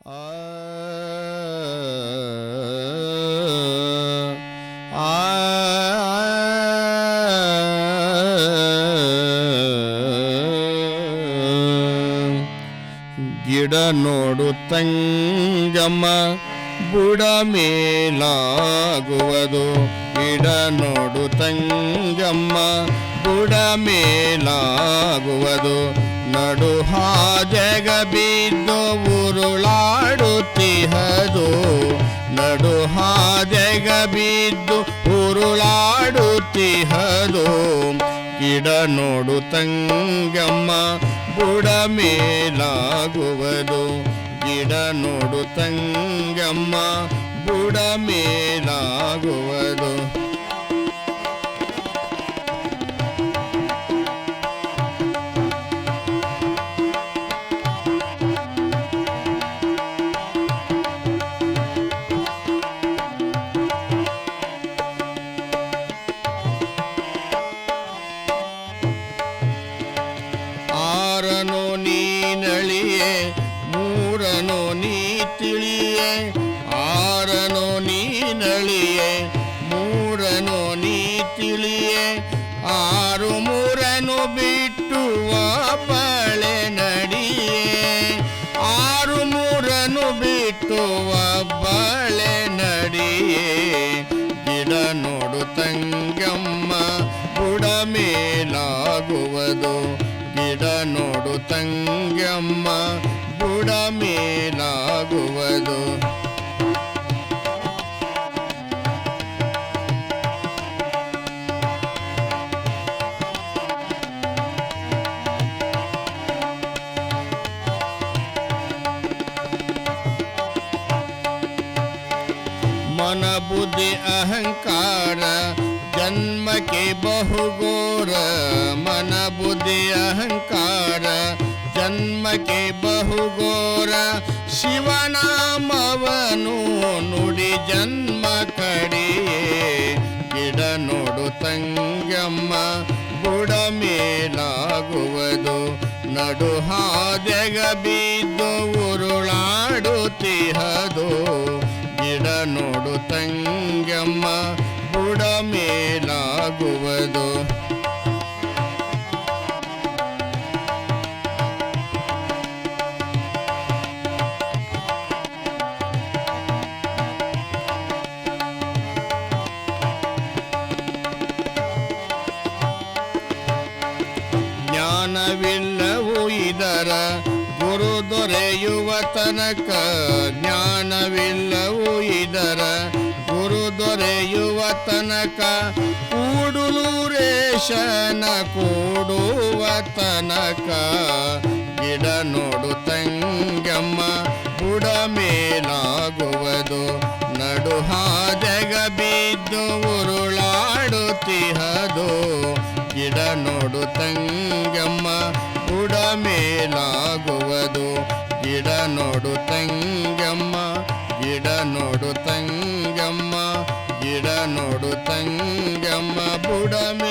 ಗಿಡ ನೋಡು ತಂಗಮ್ಮ ಬುಡ ಮೇಲಾಗುವುದು ಗಿಡ ನೋಡು ತಂಗಮ್ಮ ಬುಡ ಮೇಲಾಗುವುದು ನಡು ಹಾಜಗ ಬಿದ್ದು ಉರುಳಾಡುತ್ತಿಹದು. ನಡು ಹಾಜಗ ಬಿದ್ದು ಉರುಳಾಡುತ್ತಿಹದು. ಗಿಡ ನೋಡು ತಂಗಮ್ಮ ಬುಡ ಮೇಲಾಗುವುದು ಗಿಡ ನೋಡು ತಂಗಮ್ಮ ಬುಡ ಮೇಲಾಗುವುದು. ಆರನು ನೀನಳಿಯೇ ಮೂರನು ನೀ ತಿಳಿಯೇ, ಆರನು ನೀನಳಿಯೇ ಮೂರನು ನೀ ತಿಳಿಯೇ, ಆರು ಮೂರನು ಬಿಟ್ಟು ಬಳೆ ನಡಿಯೇ, ಆರು ಮೂರನು ಬಿಟ್ಟು ಬಳೆ ನಡಿಯೇ. ಗಿಡ ನೋಡು ತಂಗಮ್ಮ, ಬುಡ ಮೇಲಾಗುವುದು. ಗಿಡ ನೋಡು ತಂಗಮ್ಮ ಬುಡ ಮೇಲಾಗುವುದು ಮನ ಬುದ್ಧಿ ಅಹಂಕಾರ ಜನ್ಮಕ್ಕೆ ಬಹುಗೋರ ಮನ ಬುದ್ಧಿ ಅಹಂಕಾರ ಜನ್ಮಕ್ಕೆ ಬಹುಗೋರ ಶಿವನಾಮವನು ನುಡಿ ಜನ್ಮ ಕಡೆಯೇ. ಗಿಡ ನೋಡು ತಂಗಮ್ಮ ಬುಡ ಮೇಲಾಗುವುದು. ನಡು ಹಾದೆಗ ಬಿದ್ದು ಉರುಳಾಡುತ್ತಿಹದು. ಗಿಡ ನೋಡು ತಂಗಮ್ಮ ಜ್ಞಾನವಿಲ್ಲವು ಇದರ ಗುರು ದೊರೆಯುವ ತನಕ ಜ್ಞಾನವಿಲ್ಲವು ಇದರ ಗುರು ದೊರೆಯುವ ತನಕ ಕೂಡುಲು ರೇಷನ ಕೂಡುವ ತನಕ ಗಿಡ ನೋಡು ತಂಗಮ್ಮ ಬುಡ ಮೇಲಾಗುವುದು ನಡು ತಂಗಮ್ಮ ಗಿಡ ನೋಡು ತಂಗಮ್ಮ ಗಿಡ ನೋಡು ತಂಗಮ್ಮ ಬುಡಮೆ